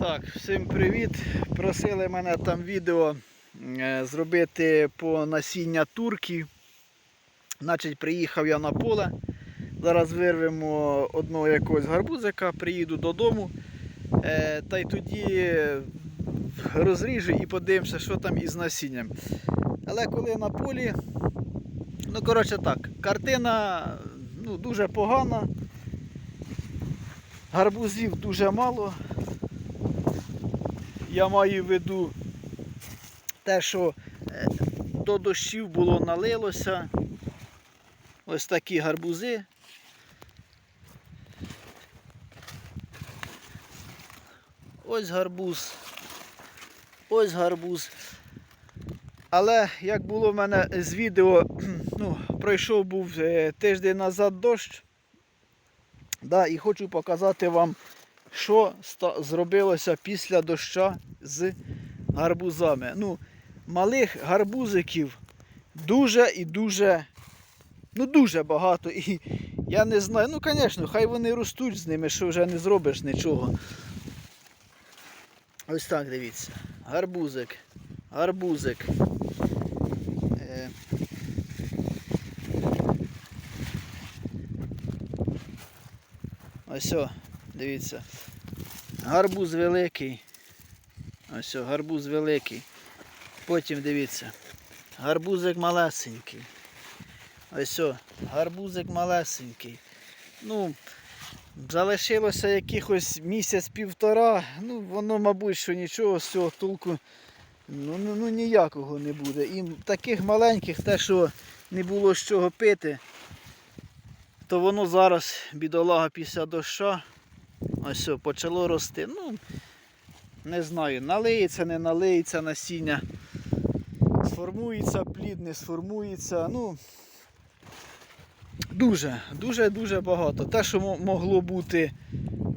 Так, всім привіт. Просили мене там відео е, зробити по насіння турки. Значить, приїхав я на поле. Зараз вирвемо одного якогось гарбузика, приїду додому. Е, та й тоді розріжу і подивимося, що там із насінням. Але коли на полі, ну коротше так, картина ну, дуже погана. Гарбузів дуже мало. Я маю в виду те, що е, до дощів було налилося. Ось такі гарбузи. Ось гарбуз. Ось гарбуз. Але як було в мене з відео, ну, пройшов був е, тиждень назад дощ. Да, і хочу показати вам, що зробилося після доща з гарбузами. Ну, малих гарбузиків дуже і дуже, ну дуже багато. І я не знаю, ну, звісно, хай вони ростуть з ними, що вже не зробиш нічого. Ось так дивіться. Гарбузик. Гарбузик. Е, Ось, дивіться. Гарбуз великий. Ось, гарбуз великий. Потім дивіться. Гарбузик малесенький. Ось, гарбузик малесенький. Ну, залишилося якихось місяць-півтора. Ну, воно, мабуть, що нічого з цього толку ну, ну, ну, ніякого не буде. І таких маленьких, те, що не було з чого пити, то воно зараз, бідолага після доща, ось о, почало рости. Ну, не знаю, налиється, не налиється насіння. Сформується плід, не сформується. Ну, дуже, дуже, дуже багато. Те, що могло бути,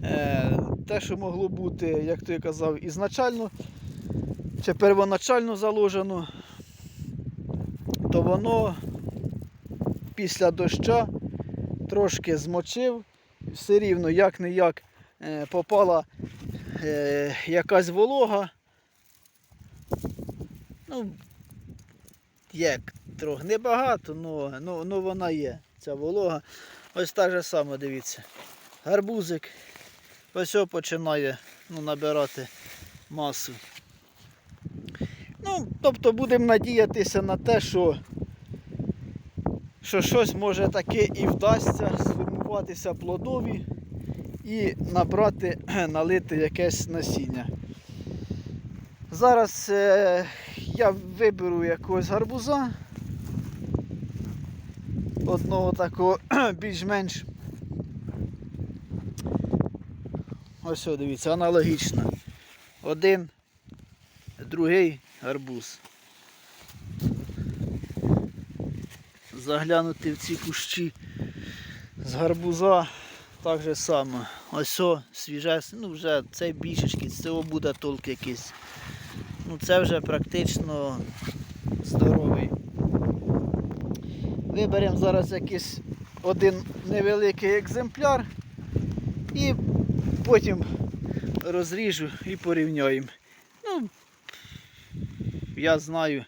е, те, що могло бути, як я казав, ізначально, чи первоначально заложено, то воно після доща трошки змочив, все рівно як не як е, попала е, якась волога. Ну, як трохи небагато, але ну, ну, вона є, ця волога. Ось так же само, дивіться. Гарбузик. Ось починає ну, набирати масу. Ну, тобто будемо надіятися на те, що, що щось може таке і вдасться сформуватися плодові і набрати, налити якесь насіння. Зараз е, я виберу якогось гарбуза. Одного такого більш-менш. Ось, о, дивіться, аналогічно. Один, другий гарбуз. Заглянути в ці кущі з гарбуза так же само. Ось о, свіжес, ну вже цей більшечки, з цього буде толк якийсь. Ну це вже практично здоровий. Виберемо зараз якийсь один невеликий екземпляр і потім розріжу і порівняємо. Ну, я знаю.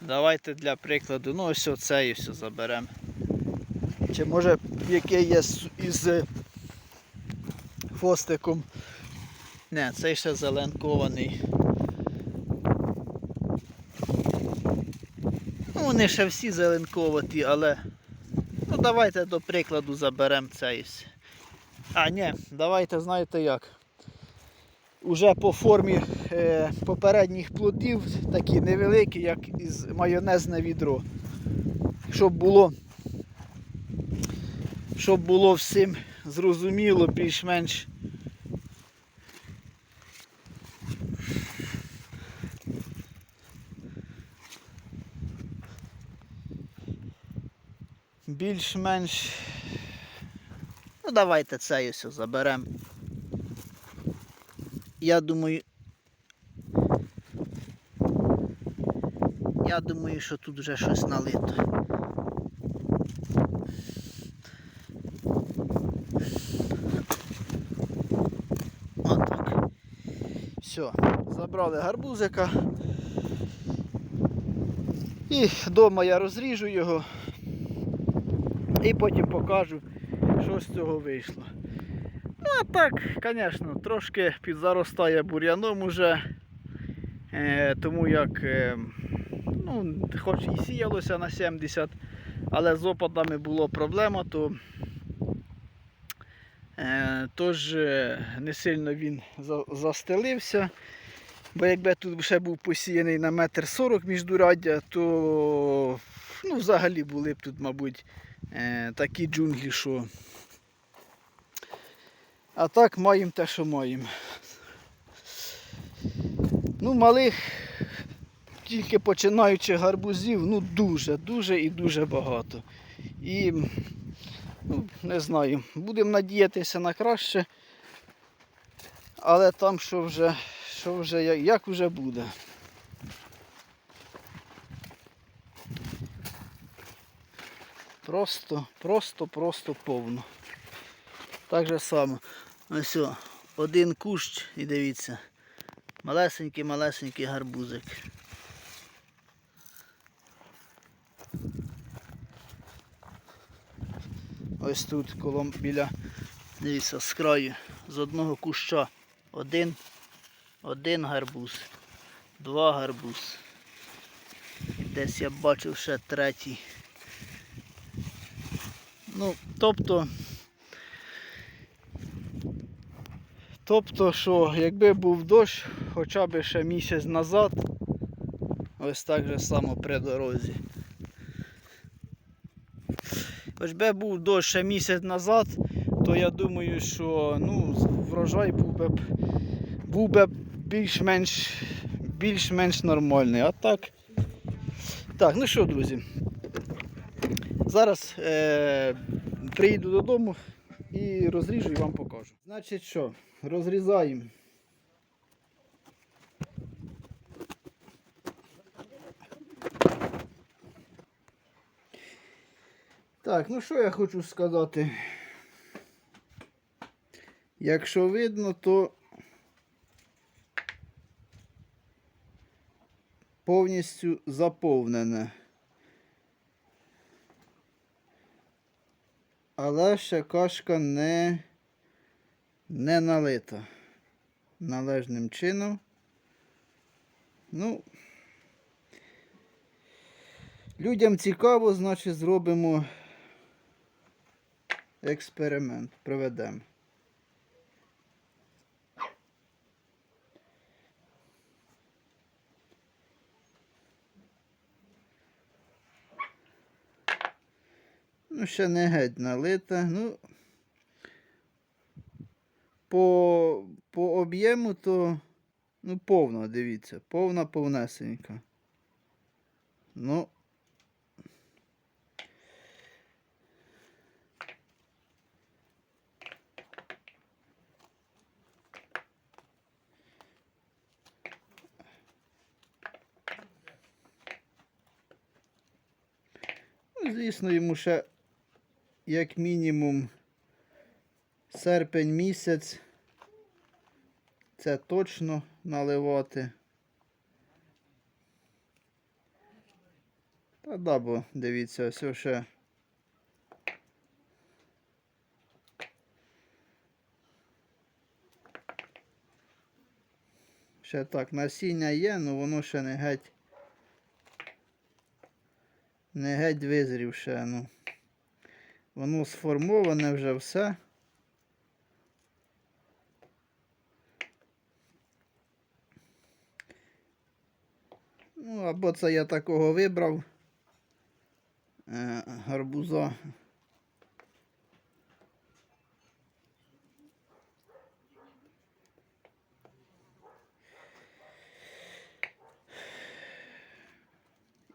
Давайте для прикладу, ну ось оцей ось заберемо. Чи може який є із е, хвостиком. Не, цей ще зеленкований. Ну, вони ще всі зеленковаті, але ну давайте до прикладу заберемо цей. А, ні, давайте знаєте як. Уже по формі е, попередніх плодів, такі невеликі, як із майонезне відро. Щоб було, щоб було всім зрозуміло, більш-менш. Більш-менш. Ну, давайте це ось заберемо. Я думаю. Я думаю, що тут вже щось налито. Все, забрали гарбузика. І вдома я розріжу його. І потім покажу, що з цього вийшло. Ну, а так, звісно, трошки підзаростає бур'яном уже. Е, тому як, е, ну, хоч і сіялося на 70, але з опадами була проблема, то тож е, не сильно він застелився. Бо якби тут ще був посіяний на метр сорок міждураддя, то ну, взагалі були б тут, мабуть, е, такі джунглі, що. А так маємо те, що маємо. Ну, малих, тільки починаючи гарбузів, ну дуже, дуже і дуже багато. І ну, не знаю, будемо надіятися на краще. Але там що вже, що вже, як, вже буде. Просто, просто, просто повно. Так же само. Ось один кущ і дивіться. Малесенький, малесенький гарбузик. Ось тут коло біля, дивіться, з краю, з одного куща один, один гарбуз, два гарбуз. Десь я бачив ще третій. Ну, тобто, тобто, що якби був дощ хоча б ще місяць назад, ось так же само при дорозі. Хоч би був дощ ще місяць назад, то я думаю, що ну, врожай був би, був би більш-менш більш-менш нормальний. А так. Так, ну що, друзі. Зараз е, приїду додому і розріжу і вам покажу. Значить що, розрізаємо. Так, ну що я хочу сказати. Якщо видно, то повністю заповнене. Але ще кашка не, не налита належним чином. Ну, людям цікаво, значить зробимо експеримент, проведемо. Ну, ще не геть налита. Ну, по, по об'єму то ну, повна, дивіться, повна повнесенька. Ну. Звісно, йому ще як мінімум серпень місяць. Це точно наливати. Та да, бо дивіться, ось ще. Ще так, насіння є, але воно ще не геть. Не геть визрівше. ну. Воно сформоване вже все. Ну, або це я такого вибрав е, гарбуза.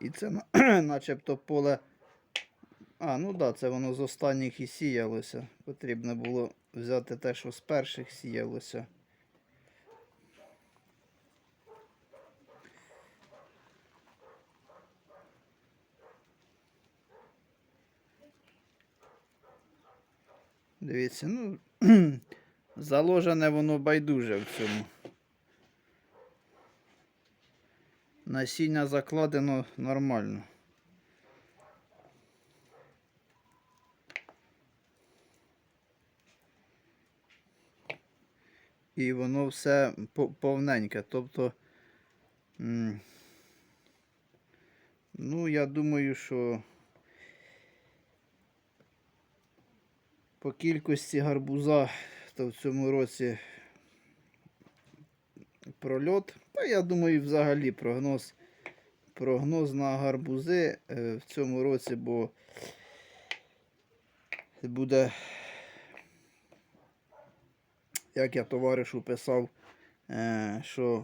І це начебто поле. А, ну так, да, це воно з останніх і сіялося. Потрібно було взяти те, що з перших сіялося. Дивіться, ну, заложене воно байдуже в цьому. Насіння закладено нормально. І воно все повненьке. Тобто, ну, я думаю, що по кількості гарбуза, то в цьому році прольот. Та я думаю, взагалі прогноз, прогноз на гарбузи е, в цьому році, бо буде, як я товаришу писав, е, що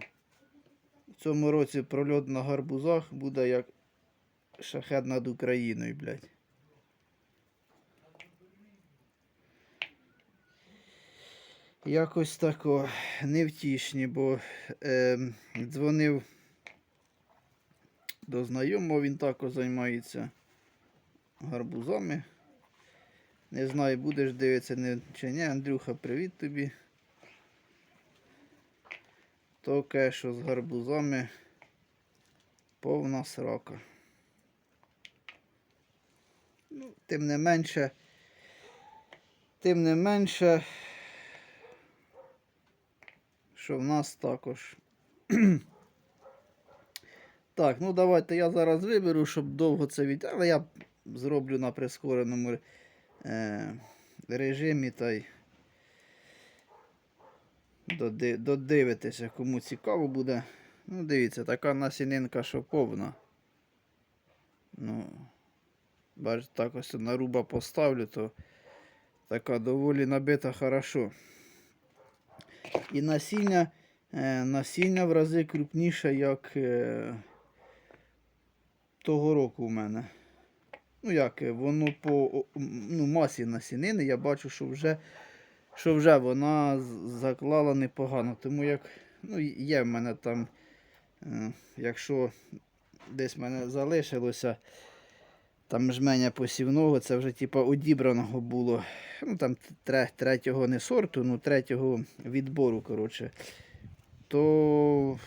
в цьому році прольот на гарбузах буде як шахет над Україною, блядь. Якось тако невтішні, бо е, дзвонив до знайомого, він також займається гарбузами. Не знаю, будеш дивитися не, чи ні. Андрюха, привіт тобі. То каже, що з гарбузами повна срока. Ну, тим не менше, тим не менше, що в нас також. так, ну давайте я зараз виберу, щоб довго це від. Але я зроблю на прискореному е, режимі та й доди- додивитися, кому цікаво буде. Ну, дивіться, така насінинка, що повна. Ну, бачите, так ось на руба поставлю, то така доволі набита хорошо. І насіння, е, насіння в рази крупніше, як е, того року у мене. Ну як, е, воно по ну, масі насінини, я бачу, що вже, що вже вона заклала непогано. Тому як ну, є в мене там, якщо десь в мене залишилося там жменя посівного, це вже типа одібраного було. Ну там третього не сорту, ну третього відбору, коротше. То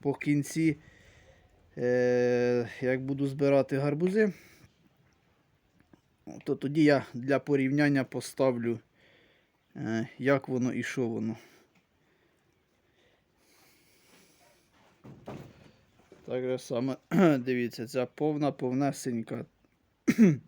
по кінці, е, як буду збирати гарбузи, то тоді я для порівняння поставлю, е, як воно і що воно. Так же саме, дивіться, ця повна, повнесенька. Так,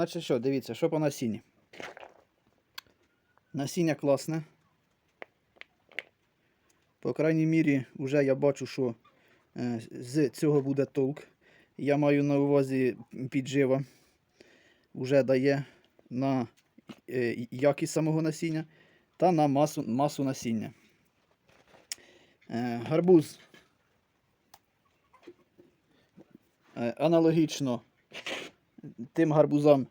значить що, дивіться, що по насінні. Насіння класне. По крайній мірі, вже я бачу, що е, з цього буде толк. Я маю на увазі піджива. Уже дає на е, якість самого насіння та на масу, масу насіння. Е, гарбуз. Аналогічно тим гарбузам,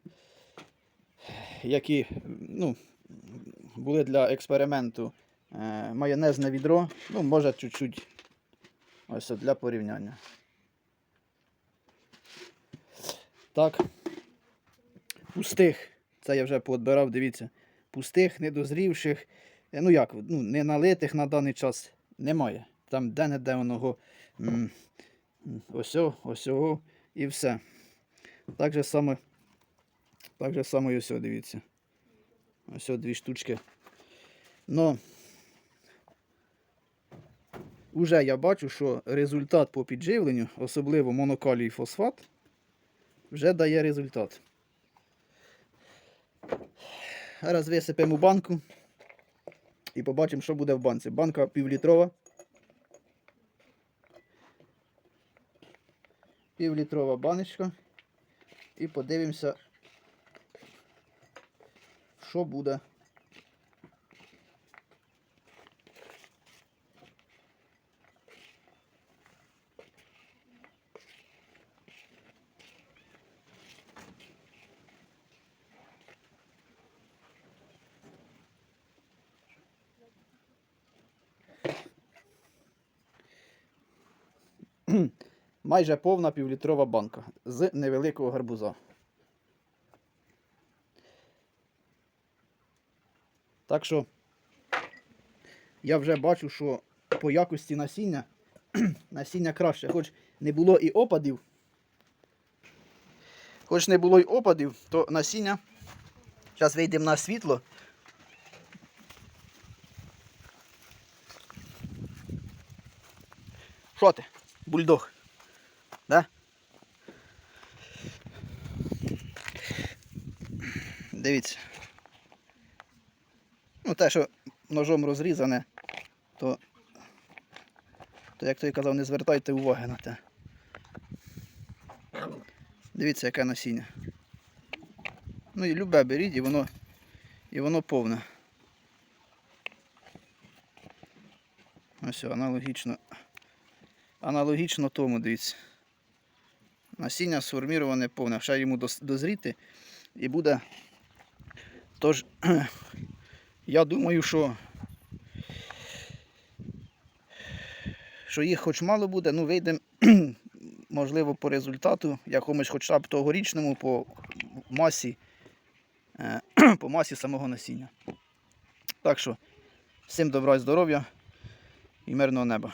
які ну, були для експерименту е, майонезне відро, ну, може чуть-чуть ось для порівняння. Так. Пустих. Це я вже поотбирав, дивіться. Пустих, недозрівших, е, ну як, ну, не налитих на даний час немає. Там де-не-де воно м, ось, ось і все. Так же саме, так же саме і ось, дивіться. Ось дві штучки. Но уже я бачу, що результат по підживленню, особливо монокалій фосфат, вже дає результат. Зараз висипемо банку і побачимо, що буде в банці. Банка півлітрова. Півлітрова баночка. І подивимося, що буде. Майже повна півлітрова банка з невеликого гарбуза. Так що я вже бачу, що по якості насіння насіння краще. Хоч не було і опадів. Хоч не було й опадів, то насіння. Зараз вийдемо на світло. Що ти? Бульдог. Да? Дивіться. Ну, те, що ножом розрізане, то, то як той казав, не звертайте уваги на те. Дивіться, яке насіння. Ну і любе беріть, і воно, і воно повне. Ось аналогічно. Аналогічно тому, дивіться. Насіння сформіроване повне, ще йому дозріти і буде. Тож, я думаю, що, що їх хоч мало буде, ну вийдемо, можливо, по результату, якомусь хоча б тогорічному по масі, е, по масі самого насіння. Так що, всім добра і здоров'я і мирного неба.